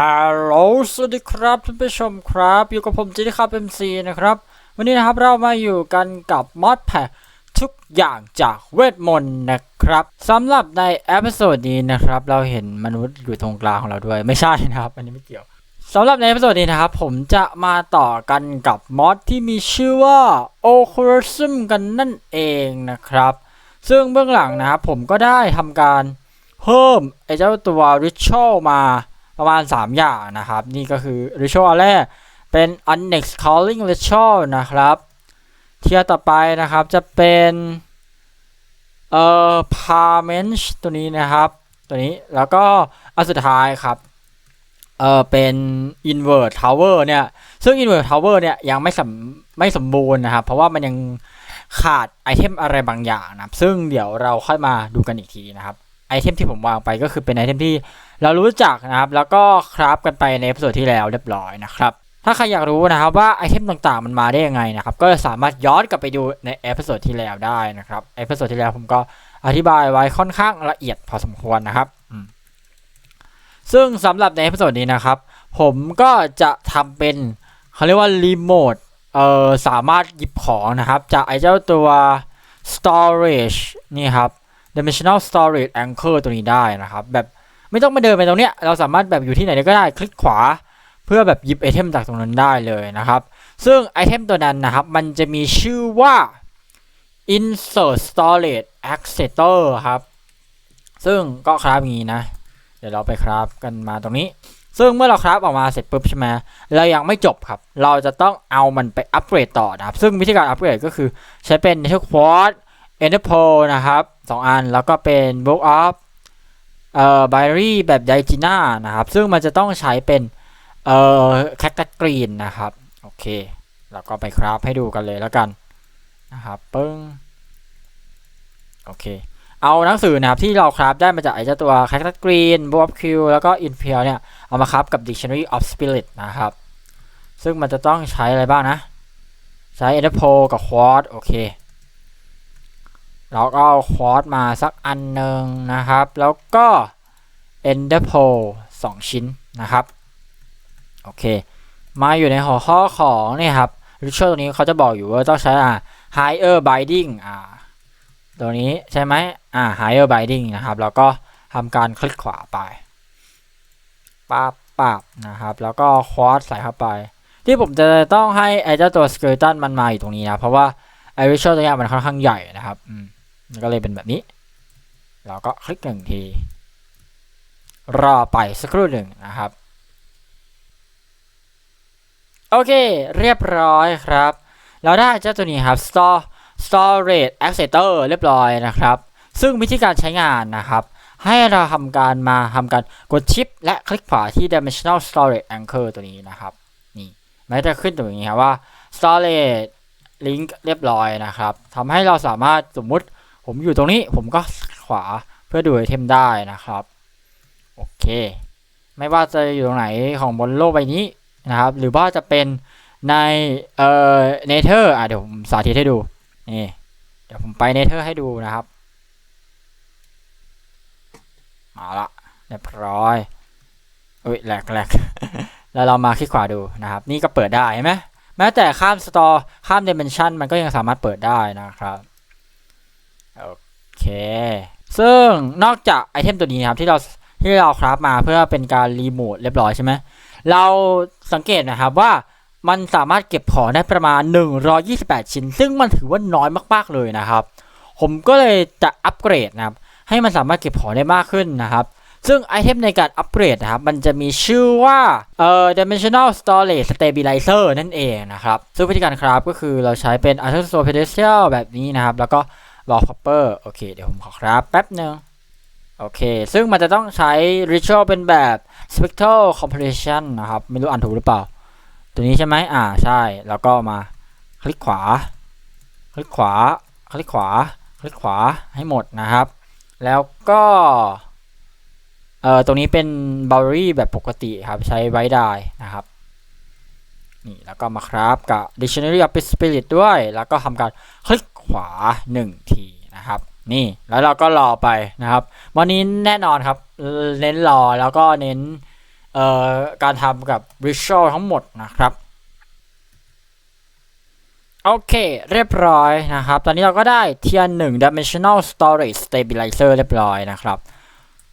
ฮัลโหลสวัสดีครับท่านผู้ชมครับ อยู่กับผมจีดีครับ MC นะครับ วันนี้นะครับเรามาอยู่กันกับมอดแพคทุกอย่างจากเวทมนต์นะครับสำหรับในเอพิโซดนี้นะครับ เราเห็นมนุษย์อยู่ตรงกลางของเราด้วยไม่ใช่นะครับ อันนี้ไม่เกี่ยวสำหรับในเอพิโซดนี้นะครับ ผมจะมาต่อกันกับมอดที่มีชื่อว่า o c u l u s m กันนั่นเองนะครับ ซึ่งเบื้องหลังนะครับผมก็ได้ทำการเพิ่มไอเจ้าตัว Ritual มา ประมาณ 3 อย่างนะครับ นี่ก็คือ Ritual อันแรกเป็น Unnext Calling Ritual นะครับเทียต่อไปนะครับจะเป็นเอ่อ Parment ตัวนี้นะครับ ตัวนี้แล้วก็อันสุดท้ายครับเออเป็น Invert Tower เนี่ย ซึ่ง Invert Tower เนี่ยยังไม่สมไม่สมบูรณ์นะครับ เพราะว่ามันยังขาดไอเทมอะไรบางอย่างนะครับ ซึ่งเดี๋ยวเราค่อยมาดูกันอีกทีนะครับ เทมที่ผมวางไปก็คือเป็นไอเทมที่เรารู้จักนะครับ แล้วก็คราฟกันไปในเอพิโซดที่แล้วเรียบร้อยนะครับ ถ้าใครอยากรู้นะครับว่าไอเทมต่างๆ มันมาได้ยังไงนะครับ ก็สามารถย้อนกลับไปดูในเอพิโซดที่แล้วได้นะครับเอพิโซดที่แล้วผมก็อธิบายไว้ค่อนข้างละเอียดพอสมควรนะครับ ซึ่งสำหรับในเอพิโซดนี้นะครับ ผมก็จะทำเป็นเขาเรียกว่ารีโมทเอ่อสามารถหยิบของนะครับ จากไอเจ้าตัว storage นี่ครับ dimensional storage anchor ตัวนี้ได้นะครับ แบบไม่ต้องมาเดินไปตรงเนี้ย เราสามารถแบบอยู่ที่ไหนก็ได้คลิกขวา เพื่อแบบหยิบไอเทมจากตรงนั้นได้เลยนะครับ ซึ่งไอเทมตัวนั้นนะครับ มันจะมีชื่อว่า insert storage accelerator ครับ ซึ่งก็คราฟอย่างนี้นะ เดี๋ยวเราไปคราฟกันมาตรงนี้ ซึ่งเมื่อเราคราฟออกมาเสร็จปุ๊บใช่ไหมเรายังไม่จบครับ เราจะต้องเอามันไปอัปเกรดต่อนะครับ ซึ่งวิธีการอัปเกรดก็คือใช้เป็น Nether Quartz Ender Pearl นะครับสองอันแล้วก็เป็น Book of เอ่อ Binary แบบไดจิน่านะครับ ซึ่งมันจะต้องใช้เป็น เอ่อ Cactus Green นะครับ โอเค แล้วก็ไปคราฟให้ดูกันเลยแล้วกัน นะครับ ปึ้ง โอเค เอาหนังสือนะครับที่เราคราฟได้มาจากไอ้เจ้าตัว Cactus Green b o of Q แล้วก็ Impel เนี่ย เอามาคราฟกับ Dictionary of Spirit นะครับ ซึ่งมันจะต้องใช้อะไรบ้างนะ ใช้ Ender Pearl กับ Quartz โอเค เราก็เอาควอตมาสักอันหนึ่งนะครับ แล้วก็ Ender Pearl สองชิ้นนะครับ โอเค มาอยู่ในหัวข้อของนี่ครับ Ritual ตัวนี้เขาจะบอกอยู่ว่าต้องใช้อ่า Higher Binding อ่า ตัวนี้ใช่ไหมอ่า Higher Binding นะครับ แล้วก็ทำการคลิกขวาไปป๊าบป๊บนะครับ แล้วก็ควอตใส่เข้าไป ที่ผมจะต้องให้ไอ้เจ้าตัว Skeleton มันมาอยู่ตรงนี้นะ เพราะว่าไอ้ Ritual ตัวนี้มันค่อนข้างใหญ่นะครับ อืม ก็เลยเป็นแบบนี้ เราก็คลิกหนึ่งที รอไปสักครู่หนึ่งนะครับ โอเค เรียบร้อยครับ เราได้เจ้าตัวนี้ครับ store storage accelerator เรียบร้อยนะครับ ซึ่งวิธีการใช้งานนะครับ ให้เราทำการมาทำการกดชิป และคลิกขวาที่ dimensional storage anchor ตัวนี้นะครับ นี่มันจะขึ้นตรงนี้ครับว่า storage link เรียบร้อยนะครับทำให้เราสามารถสมมุติ ผมอยู่ตรงนี้ผมก็ขวาเพื่อดูไอเทมได้นะครับ โอเค ไม่ว่าจะอยู่ตรงไหนของบนโลกใบนี้นะครับ หรือว่าจะเป็นในเอ่อเนเธอร์อะเดี๋ยวผมสาธิตให้ดูนี่เดี๋ยวผมไปเนเธอร์ให้ดูนะครับมาละเรียบร้อยอุ้ยแหลกแหลกแล้วเรามาคลิกขวาดูนะครับ นี่ก็เปิดได้เห็นไหมแม้แต่ข้ามสตอร์ข้ามเด m เมนชันมันก็ยังสามารถเปิดได้นะครับ เค ซึ่งนอกจากไอเทมตัวนี้นะครับที่เราที่เราคราฟมาเพื่อเป็นการรีโมทเรียบร้อยใช่ไหมเราสังเกตนะครับว่ามันสามารถเก็บของได้ประมาณ 128 ชิ้น ซึ่งมันถือว่าน้อยมากๆเลยนะครับ ผมก็เลยจะอัปเกรดนะครับ ให้มันสามารถเก็บของได้มากขึ้นนะครับ ซึ่งไอเทมในการอัปเกรดนะครับ มันจะมีชื่อว่าเอ่อ dimensional storage stabilizer นั่นเองนะครับ ซึ่งวิธีการคราฟก็คือเราใช้เป็น a r t i s t o pedestal แบบนี้นะครับ แล้วก็ รอ copper โอเค เดี๋ยวผมขอครับแป๊บหนึ่งโอเค ซึ่งมันจะต้องใช้ ritual เป็นแบบ spectral compression นะครับ ไม่รู้อ่านถูกหรือเปล่า ตัวนี้ใช่ไหมอ่าใช่ แล้วก็มาคลิกขวา คลิกขวา คลิกขวา คลิกขวาให้หมดนะครับ แล้วก็เอ่อตรงนี้เป็น boundary แบบปกติครับ ใช้ไว้ได้นะครับ นี่แล้วก็มาครับกับ dictionary of spirit ด้วย แล้วก็ทำการคลิก ขวา 1 ทีนะครับ นี่แล้วเราก็รอไปนะครับวันนี้แน่นอนครับ เน้นรอแล้วก็เน้นเอ่อการทำกับ visual ทั้งหมดนะครับ โอเค เรียบร้อยนะครับ ตอนนี้เราก็ได้เทียน1 dimensional storage stabilizer เรียบร้อยนะครับ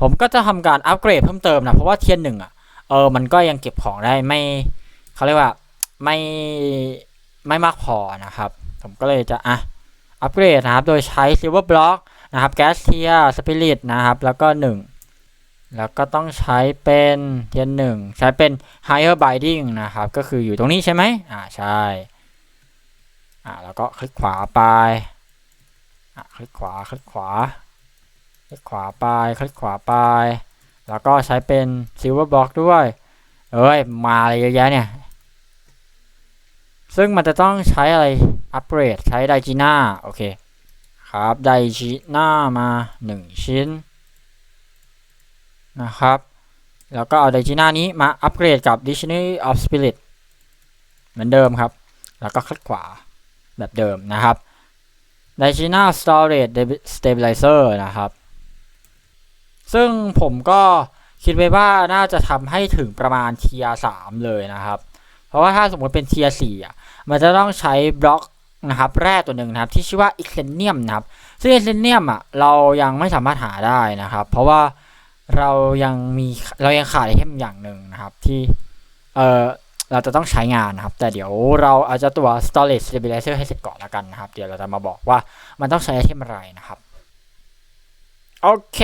ผมก็จะทำการอัปเกรดเพิ่มเติมนะ เพราะว่าเทียนหนึ่งอะเออมันก็ยังเก็บของได้ไม่เขาเรียกว่าไม่ไม่มากพอนะครับ ผมก็เลยจะอะ อัปเกรดนะครับ โดยใช้ silver block นะครับ gas tier spirit นะครับ แล้วก็ 1 แล้วก็ต้องใช้เป็นเทียนหนึ่งใช้เป็น higher binding นะครับ ก็คืออยู่ตรงนี้ใช่ไหมอ่าใช่อ่าแล้วก็คลิกขวาไปอ่าคลิกขวาคลิกขวา คลิกขวาไปคลิกขวาไป แล้วก็ใช้เป็น silver block ด้วยเอ้ย มาอะไรเยอะแยะเนี่ย ซึ่งมันจะต้องใช้อะไร อัปเกรดใช้ไดจีน่าโอเคครับไดจีน่ามา 1 ชิ้นนะครับ แล้วก็เอาไดจีน่านี้มาอัปเกรดกับ Dictionary of Spirit เหมือนเดิมครับ แล้วก็คลิกขวาแบบเดิมนะครับ d i g i n a Storage Stabilizer นะครับ ซึ่งผมก็คิดไว้ว่าน่าจะทำให้ถึงประมาณเทียสามเลยนะครับ เพราะว่าถ้าสมมติเป็นเทียสี่อะ มันจะต้องใช้บล็อก นะครับแร่ตัวหนึ่งนะครับที่ชื่อว่าอิเคเนียมนะครับซึ่งอิเคเนียมอะเรายังไม่สามารถหาได้นะครับ เพราะว่าเรายังมีเรายังขาดไอเทมอย่างหนึ่งนะครับที่เออเราจะต้องใช้งานนะครับ แต่เดี๋ยวเราอาจจะตัว storage stabilizer ให้เสร็จก่อนแล้วกันนะครับ เดี๋ยวเราจะมาบอกว่ามันต้องใช้ไอเทมอะไรนะครับ โอเค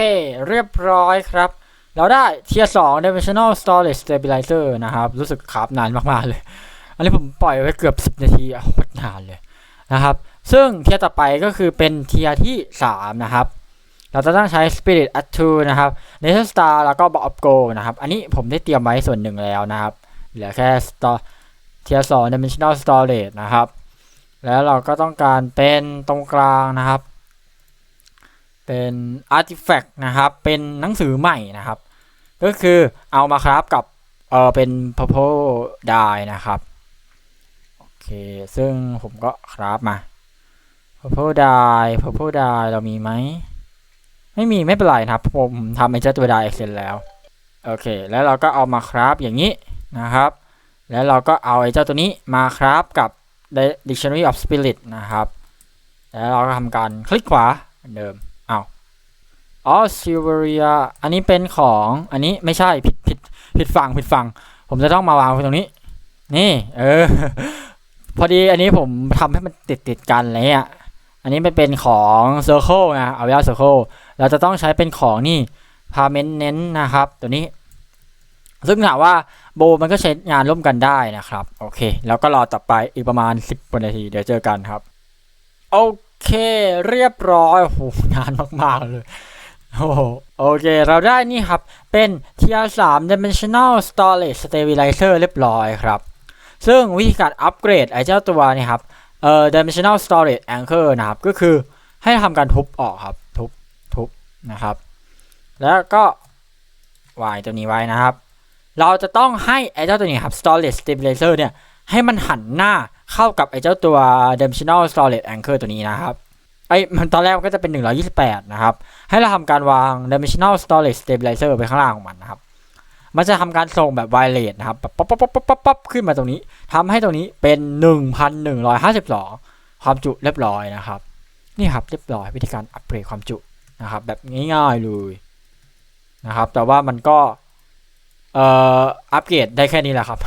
เรียบร้อยครับ เราได้เทียสอง dimensional storage stabilizer นะครับ รู้สึกครับนานมาก ๆ เลย อันนี้ผมปล่อยไว้เกือบ 10 นาทีอะโคตรนานเลย นะครับ ซึ่งเทียต่อไปก็คือเป็นเทียที่ 3 นะครับ เราจะต้องใช้ spirit at 2นะครับ nature star แล้วก็ box of gold นะครับ อันนี้ผมได้เตรียมไว้ส่วนหนึ่งแล้วนะครับ เหลือแค่ store เทียสอง dimensional storage นะครับ แล้วเราก็ต้องการเป็นตรงกลางนะครับ เป็น artifact นะครับ เป็นหนังสือใหม่นะครับ ก็คือเอามาครับกับเออเป็น purple dye นะครับ ซึ่งผมก็ครับมา purple dye purple dye เรามีไหม ไม่มีไม่เป็นไรนะครับ ผมทำไอ้เจ้าตัว dye excel แล้ว โอเค แล้วเราก็เอามาครับอย่างนี้นะครับ แล้วเราก็เอาไอ้เจ้าตัวนี้มาครับกับ dictionary of spirit นะครับ แล้วเราก็ทำการคลิกขวาเหมือนเดิมเอาอ๋อ silveria อันนี้เป็นของอันนี้ไม่ใช่ผิดผิดผิดฝั่งผิดฝั่ง ผมจะต้องมาวางไว้ตรงนี้ นี่ เออ พอดีอันนี้ผมทำให้มันติดติดกันอะไรเงี้ยอันนี้มันเป็นของ circle นะเอาไว้ circle เราจะต้องใช้เป็นของนี่ permanent นะครับ ตัวนี้ ซึ่งถามว่าโบมันก็ใช้งานร่วมกันได้นะครับ โอเค แล้วก็รอต่อไปอีกประมาณ 10กว่านาที เดี๋ยวเจอกันครับ โอเค เรียบร้อยโอ้โหนานมาก ๆ เลยโอ้โหโอเค เราได้นี่ครับ เป็น TR3 Dimensional Storage Stabilizer เรียบร้อยครับ ซึ่งวิธีการอัปเกรดไอ้เจ้าตัวนี่ครับเอ่อ Dimensional Storage Anchor นะครับ ก็คือให้ทำการทุบออกครับ ทุบทุบนะครับ แล้วก็วางตัวนี้ไว้นะครับ เราจะต้องให้ไอ้เจ้าตัวนี้ครับ Storage Stabilizer เนี่ย ให้มันหันหน้าเข้ากับไอ้เจ้าตัว Dimensional Storage Anchor ตัวนี้นะครับไอ้มันตอนแรกก็จะเป็น 128 นะครับ ให้เราทำการวาง dimensional storage stabilizer ไปข้างล่างของมันนะครับ มันจะทำการส่งแบบ wireless นะครับแบบป๊อปป๊อปป๊อปป๊อปป๊อปขึ้นมาตรงนี้ทำให้ตรงนี้เป็น 1,152 ความจุเรียบร้อยนะครับ นี่ครับเรียบร้อยวิธีการอัปเกรดความจุนะครับ แบบง่ายๆเลยนะครับ แต่ว่ามันก็เอ่ออัปเกรดได้แค่นี้แหละครับ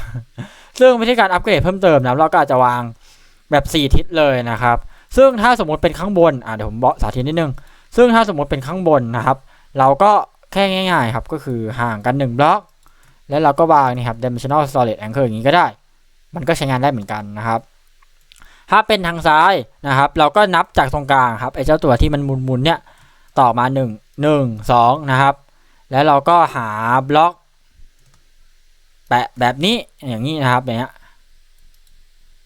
ซึ่งวิธีการอัปเกรดเพิ่มเติมนะเราก็อาจจะวางแบบ 4 ทิศเลยนะครับ ซึ่งถ้าสมมติเป็นข้างบนอ่าเดี๋ยวผมบอกสาธิตนิดนึง ซึ่งถ้าสมมติเป็นข้างบนนะครับ เราก็แค่ง่าย ๆ ครับก็คือห่างกัน 1 บล็อก แล้วเราก็วางนี่ครับ dimensional storage anchor อย่างนี้ก็ได้ มันก็ใช้งานได้เหมือนกันนะครับ ถ้าเป็นทางซ้ายนะครับ เราก็นับจากตรงกลางครับไอ้เจ้าตัวที่มันหมุนๆเนี่ยต่อมา 1 1 2 นะครับ แล้วเราก็หาบล็อกแปะแบบนี้อย่างนี้นะครับอย่างเงี้ย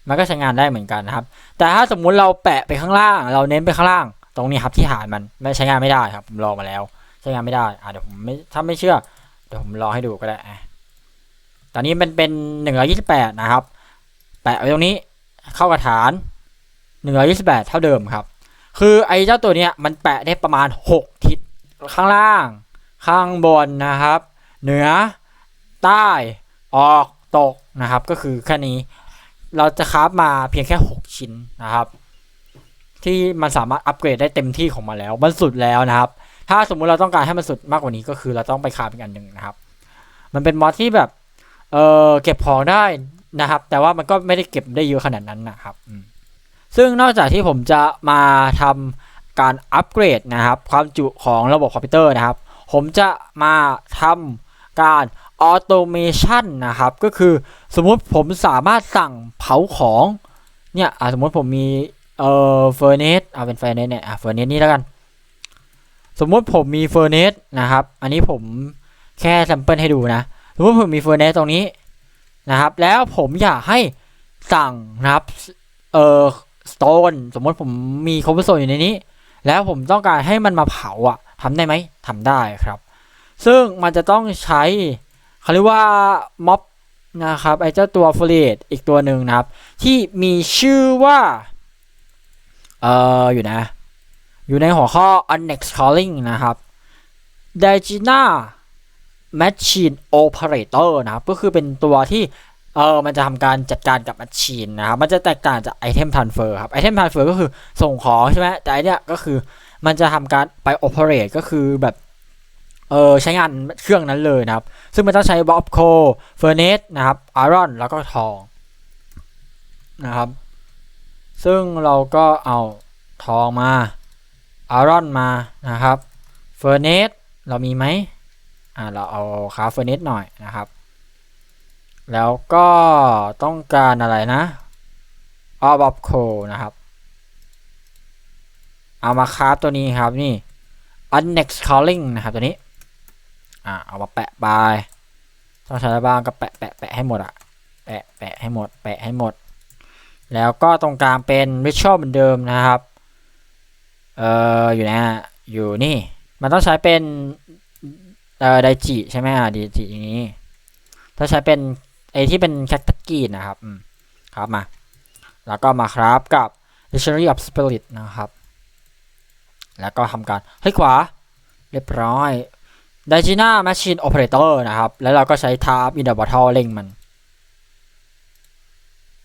มันก็ใช้งานได้เหมือนกันนะครับ แต่ถ้าสมมุติเราแปะไปข้างล่าง เราเน้นไปข้างล่าง ตรงนี้ครับที่ฐานมันไม่ใช้งานไม่ได้ครับผมลองมาแล้ว ใช้งานไม่ได้อ่าเดี๋ยวผมไม่ถ้าไม่เชื่อเดี๋ยวผมลองให้ดูก็ได้ ตอนนี้มันเป็นหนึ่งร้อยี่สิบแปดนะครับ แปะไว้ตรงนี้เข้ากับฐานหนึ่งร้อยี่สิบแปดเท่าเดิมครับ คือไอ้เจ้าตัวเนี้ยมันแปะได้ประมาณหกทิศข้างล่าง ข้างบนนะครับ เหนือ ใต้ออกตกนะครับ ก็คือแค่นี้ เราจะคราฟมาเพียงแค่ 6 ชิ้นนะครับ ที่มันสามารถอัปเกรดได้เต็มที่ของมันแล้ว มันสุดแล้วนะครับ ถ้าสมมุติเราต้องการให้มันสุดมากกว่านี้ก็คือเราต้องไปคราฟอีกอันหนึ่งนะครับ มันเป็นมอดที่แบบ เออเก็บของได้นะครับ แต่ว่ามันก็ไม่ได้เก็บได้เยอะขนาดนั้นนะครับ ซึ่งนอกจากที่ผมจะมาทำการอัปเกรดนะครับ ความจุของระบบคอมพิวเตอร์นะครับ ผมจะมาทำการออโตเมชันนะครับ ก็คือสมมุติผมสามารถสั่งเผาของเนี่ยสมมติผมมีเอ่อเฟอร์เนสเอาเป็นเฟอร์เนสเนี่ยอะเฟอร์เนสนี่แล้วกัน สมมุติผมมีเฟอร์เนสนะครับ อันนี้ผมแค่แซมเปิลให้ดูนะ มมติผมมีเฟอร์เนสตรงนี้นะครับ แล้วผมอยากให้สั่งนะครับ เอ่อสโตนสมมติผมมีคอมโพสอยู่ในนี้ แล้วผมต้องการให้มันมาเผาอะทำได้ไหมทำได้ครับ ซึ่งมันจะต้องใช้เขาเรียกว่าม็อบนะครับไอเจ้าตัวฟลีดอีกตัวหนึ่งนะครับ ที่มีชื่อว่า เอ่อ อยู่นะ อยู่ในหัวข้อ unnext calling นะครับ d i g i n a machine operator นะครับ ก็คือเป็นตัวที่เออมันจะทำการจัดการกับ machine นะครับ มันจะแตกต่างจาก item transfer ครับ item transfer ก็คือส่งของใช่ไหมแต่อันเนี้ยก็คือมันจะทำการไป operate ก็คือแบบ เออใช้งานเครื่องนั้นเลยนะครับ ซึ่งมันต้องใช้ b o b c o furnace นะครับ iron แล้วก็ทองนะครับ ซึ่งเราก็เอาทองมา iron มานะครับ furnace เรามีไหม อ่าเราเอาคา furnace หน่อยนะครับ แล้วก็ต้องการอะไรนะออบอบโคนะครับ เอามาคราฟตัวนี้ครับนี่ unnext calling นะครับตัวนี้ อ่าเอามาแปะบายต้องใช้อะไรบ้างก็แปะแปะแปะให้หมดอะแปะแปะให้หมด แปะให้หมด แล้วก็ตรงกลางเป็น ritual เหมือนเดิมนะครับ เอ่ออยู่นะอยู่นี่ มันต้องใช้เป็น เออไดจิใช่ไหมอะไดจิอย่างนี้ ถ้าใช้เป็นไอที่เป็นแคคตากีนะครับครับมา แล้วก็มาครับกับ dictionary of spirit นะครับ แล้วก็ทำการคลิกขวา เรียบร้อย d i g i n a Machine Operator นะครับ แล้วเราก็ใช้ Tab in the bottle เร่งมัน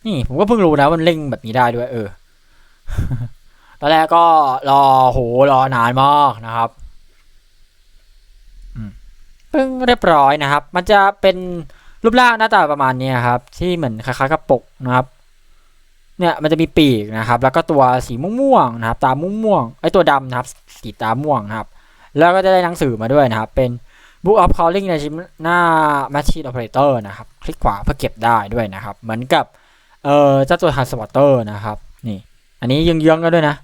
นี่ผมก็เพิ่งรู้นะมันเร่งแบบนี้ได้ด้วย เออ ตอนแรกก็รอโหรอนานมากนะครับ เพิ่งเรียบร้อยนะครับ มันจะเป็นรูปร่างหน้าตาประมาณนี้ครับ ที่เหมือนคล้ายๆกับปกนะครับเนี่ยมันจะมีปีกนะครับ แล้วก็ตัวสีม่วงๆนะครับ ตาม่วงๆไอตัวดำนะครับ สีตาม่วงนะครับ แล้วก็จะได้หนังสือมาด้วยนะครับ เป็น Book of Calling ในชิ้นหน้า Machine Operator นะครับ คลิกขวาเพื่อเก็บได้ด้วยนะครับ เหมือนกับเอ่อเจ้าตัว Transporter นะครับนี่ อันนี้ยังเยื้องๆกันด้วยนะ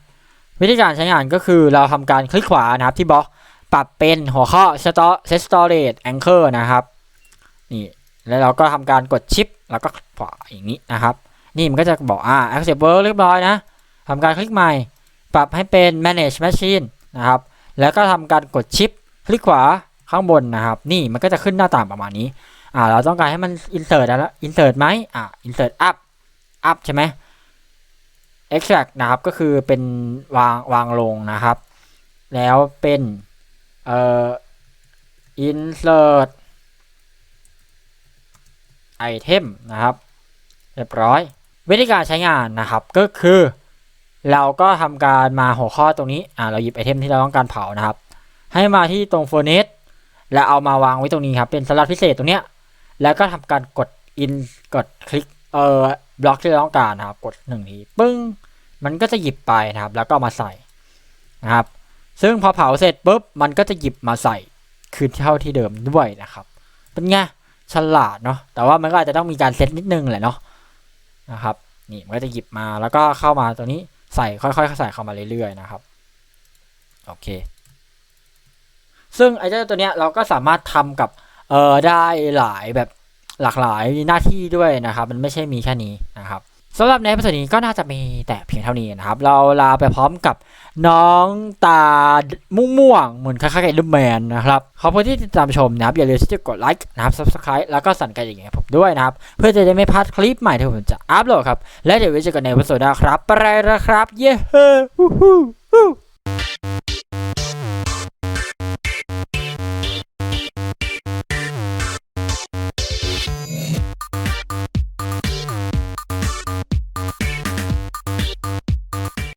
วิธีการใช้งานก็คือเราทำการคลิกขวานะครับที่บล็อก ปรับเป็นหัวข้อ set Storage Anchor นะครับนี่แล้วเราก็ทำการกดชิปแล้วก็คลิกขวาอย่างนี้นะครับ นี่มันก็จะบอกอ่า Accept Work เรียบร้อยนะทำการคลิกใหม่ ปรับให้เป็น Manage Machine นะครับ แล้วก็ทำการกดชิปคลิกขวาข้างบนนะครับ นี่มันก็จะขึ้นหน้าต่างประมาณนี้อ่าเราต้องการให้มัน insert แล้ว insert ไหมอ่า insert up up ใช่ไหม extract นะครับก็คือเป็นวางวางลงนะครับ แล้วเป็น เอ่อ insert item นะครับ เรียบร้อย วิธีการใช้งานนะครับก็คือ เราก็ทำการมาหัวข้อตรงนี้อ่าเราหยิบไอเทมที่เราต้องการเผานะครับ ให้มาที่ตรง furnace แล้วเอามาวางไว้ตรงนี้ครับ เป็นสลัดพิเศษตรงเนี้ย แล้วก็ทำการกด in กดคลิกเอ่อบล็อกที่เราต้องการนะครับ กดหนึ่งทีปึ้งมันก็จะหยิบไปนะครับ แล้วก็มาใส่นะครับ ซึ่งพอเผาเสร็จปุ๊บมันก็จะหยิบมาใส่คืนเท่าที่เดิมด้วยนะครับ เป็นไงฉลาดเนาะแต่ว่ามันก็อาจจะต้องมีการเซตนิดนึงแหละเนาะนะครับนี่มันก็จะหยิบมาแล้วก็เข้ามาตัวนี้ใส่ค่อยๆใส่เข้ามาเรื่อยๆนะครับโอเค ซึ่งไอ้เจ้าตัวเนี้ยเราก็สามารถทำกับเออได้หลายแบบหลากหลายหน้าที่ด้วยนะครับ มันไม่ใช่มีแค่นี้นะครับสำหรับในพิเศษนี้ก็น่าจะมีแต่เพียงเท่านี้นะครับ เราลาไปพร้อมกับ น้องตาม่วงๆเหมือนคล้ายๆกับลูแมนนะครับขอบคุณที่ติดตามชมนะครับ อย่าลืมที่จะกดไลค์นะครับ subscribe แล้วก็สั่นกระดิ่งให้ผมด้วยนะครับ เพื่อจะได้ไม่พลาดคลิปใหม่ที่ผมจะอัพโหลดครับ และเดี๋ยวไว้เจอกันในวิดีโอหน้าครับ ไปแล้วครับ เย้ฮู้ฮู้